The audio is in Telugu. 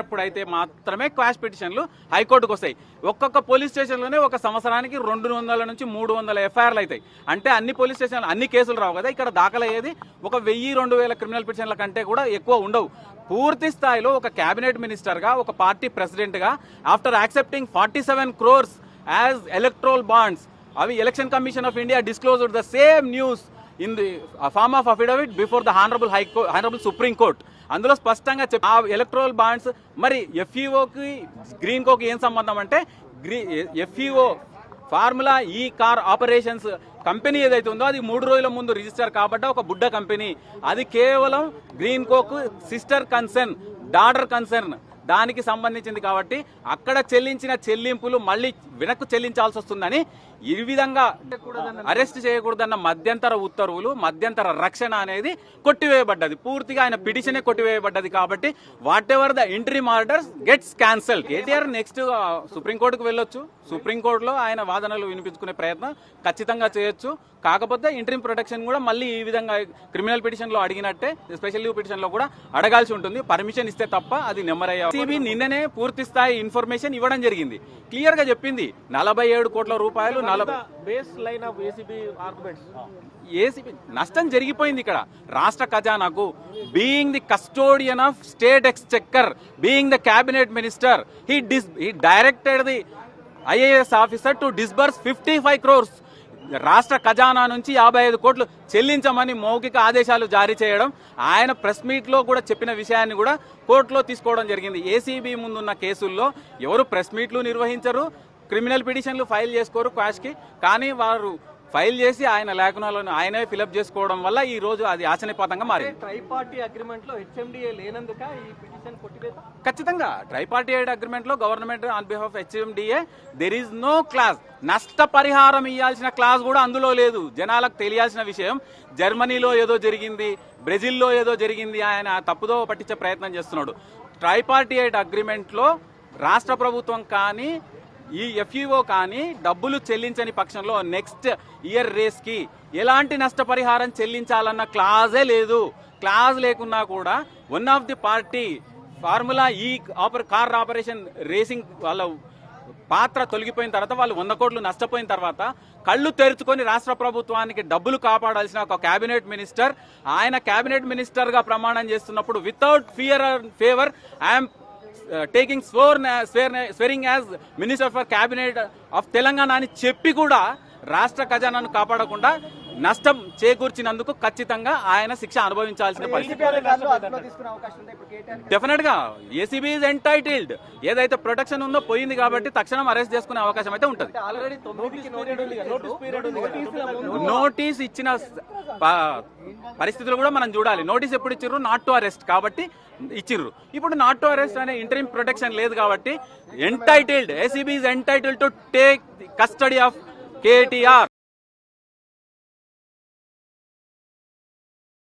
జరిగినప్పుడు అయితే మాత్రమే క్వాష్ పిటిషన్లు హైకోర్టుకు వస్తాయి. ఒక్కొక్క పోలీస్ స్టేషన్లోనే ఒక సంవత్సరానికి రెండు వందల నుంచి మూడు వందల ఎఫ్ఐఆర్లు అవుతాయి. అంటే అన్ని పోలీస్ స్టేషన్లు అన్ని కేసులు రావు కదా ఇక్కడ దాఖలయ్యేది ఒక వెయ్యి రెండు వేల క్రిమినల్ పిటిషన్ల కంటే కూడా ఎక్కువ ఉండవు. పూర్తి స్థాయిలో ఒక క్యాబినెట్ మినిస్టర్గా ఒక పార్టీ ప్రెసిడెంట్గా after accepting forty seven crores as electoral bonds అవి Election Commission of India disclosed the same news in the form of affidavit before the honourable high honourable Supreme Court అందులో స్పష్టంగా చెప్ ఆ ఎలక్ట్రల్ బాండ్స్ మరి ఎఫ్ఈఓకి గ్రీన్ కోకి ఏం సంబంధం అంటే గ్రీ FEO Formula E car operations company ఏదైతే ఉందో అది మూడు రోజుల ముందు రిజిస్టర్ కాబట్టి ఒక బుడ్డ కంపెనీ అది కేవలం Greenko sister concern daughter concern దానికి సంబంధించింది కాబట్టి అక్కడ చెల్లించిన చెల్లింపులు మళ్ళీ వెనక్కు చెల్లించాల్సి వస్తుందని ఈ విధంగా అరెస్ట్ చేయకూడదన్న మధ్యంతర ఉత్తర్వులు మధ్యంతర రక్షణ అనేది కొట్టివేయబడ్డది. పూర్తిగా ఆయన పిటిషనే కొట్టివేయబడ్డది కాబట్టి whatever the interim orders gets cancel KTR next సుప్రీంకోర్టుకు వెళ్ళొచ్చు. సుప్రీంకోర్టులో ఆయన వాదనలు వినిపించుకునే ప్రయత్నం ఖచ్చితంగా చేయొచ్చు. కాకపోతే ఇంట్రీమ్ ప్రొటెక్షన్ కూడా మళ్ళీ ఈ విధంగా క్రిమినల్ పిటిషన్లో అడిగినట్టే స్పెషల్ లీవ్ పిటిషన్లో కూడా అడగాల్సి ఉంటుంది. పర్మిషన్ ఇస్తే తప్ప అది నెమ్మరయ్యే సిబి నిన్ననే పూర్తి స్థాయి ఇన్ఫర్మేషన్ ఇవ్వడం జరిగింది. క్లియర్గా చెప్పింది. నలభై ఏడు కోట్ల రూపాయలు నలభై baseline of ACB arguments ACB నష్టం జరిగిపోయింది ఇక్కడ. రాష్ట్ర ఖజానాకు being the custodian of state exchequer being the cabinet minister he dis he directed the IAS officer to disburse fifty five crores రాష్ట్ర ఖజానా నుంచి యాభై ఐదు కోట్లు చెల్లించమని మౌఖిక ఆదేశాలు జారీ చేయడం ఆయన ప్రెస్ మీట్లో కూడా చెప్పిన విషయాన్ని కూడా కోర్టులో తీసుకోవడం జరిగింది. ఏసీబీ ముందున్న కేసుల్లో ఎవరు ప్రెస్ మీట్లు నిర్వహించరు క్రిమినల్ పిటిషన్లు ఫైల్ చేసుకోరు క్వాష్కి. కానీ వారు ఫైల్ చేసి ఆయన లేఖనాలను ఆయనే ఫిలప్ చేసుకోవడం వల్ల ఈ రోజు అది ఆచరణీయపాతంగా మారింది. ట్రై పార్టీ అగ్రిమెంట్లో హెచ్ఎండిఏ లేనందుక ఈ పిటిషన్ కొట్టివేత? ఖచ్చితంగా. Tri party అగ్రిమెంట్లో government on behalf HMDA there is no clause నష్టపరిహారం ఇవ్వాల్సిన క్లాస్ కూడా అందులో లేదు. జనాలకు తెలియాల్సిన విషయం జర్మనీలో ఏదో జరిగింది బ్రెజిల్లో ఏదో జరిగింది ఆయన తప్పుదో పట్టించే ప్రయత్నం చేస్తున్నాడు. ట్రైపార్టీ అగ్రిమెంట్లో రాష్ట్ర ప్రభుత్వం కానీ ఈ ఎఫ్ఈఓ కానీ డబ్బులు చెల్లించని పక్షంలో నెక్స్ట్ ఇయర్ రేస్కి ఎలాంటి నష్టపరిహారం చెల్లించాలన్న క్లాజే లేదు. క్లాజ్ లేకున్నా కూడా one of the party Formula E upper car operation racing వాళ్ళ పాత్ర తొలగిపోయిన తర్వాత వాళ్ళు వంద కోట్లు నష్టపోయిన తర్వాత కళ్ళు తెరుచుకొని రాష్ట్ర ప్రభుత్వానికి డబ్బులు కాపాడాల్సిన ఒక కేబినెట్ మినిస్టర్ ఆయన కేబినెట్ మినిస్టర్గా ప్రమాణం చేస్తున్నప్పుడు without fear favour I'm taking swear swearing as minister for cabinet of Telangana అని చెప్పి కూడా రాష్ట్ర ఖజానాను కాపాడకుండా నష్టం చేకూర్చినందుకు ఖచ్చితంగా ఆయన శిక్ష అనుభవించాల్సిన పరిస్థితి. డెఫినెట్గా. ఏసీబీ ఇస్ ఎంటైటిల్డ్ ఏదైతే ప్రొటెక్షన్ ఉందో పోయింది కాబట్టి తక్షణం అరెస్ట్ చేసుకునే అవకాశం అయితే ఉంటుంది. ఆల్రెడీ నోటీస్ పీరియడ్ ఉంది నోటీస్ పీరియడ్ ఉంది నోటీస్ ఇచ్చిన పరిస్థితులు కూడా మనం చూడాలి. నోటీస్ ఎప్పుడు ఇచ్చిర్రు? నాట్ టు అరెస్ట్ కాబట్టి ఇచ్చిర్రు. ఇప్పుడు నాట్ టు అరెస్ట్ అనే ఇంటరీమ్ ప్రొటెక్షన్ లేదు కాబట్టి entitled ACB is entitled to take custody of KTR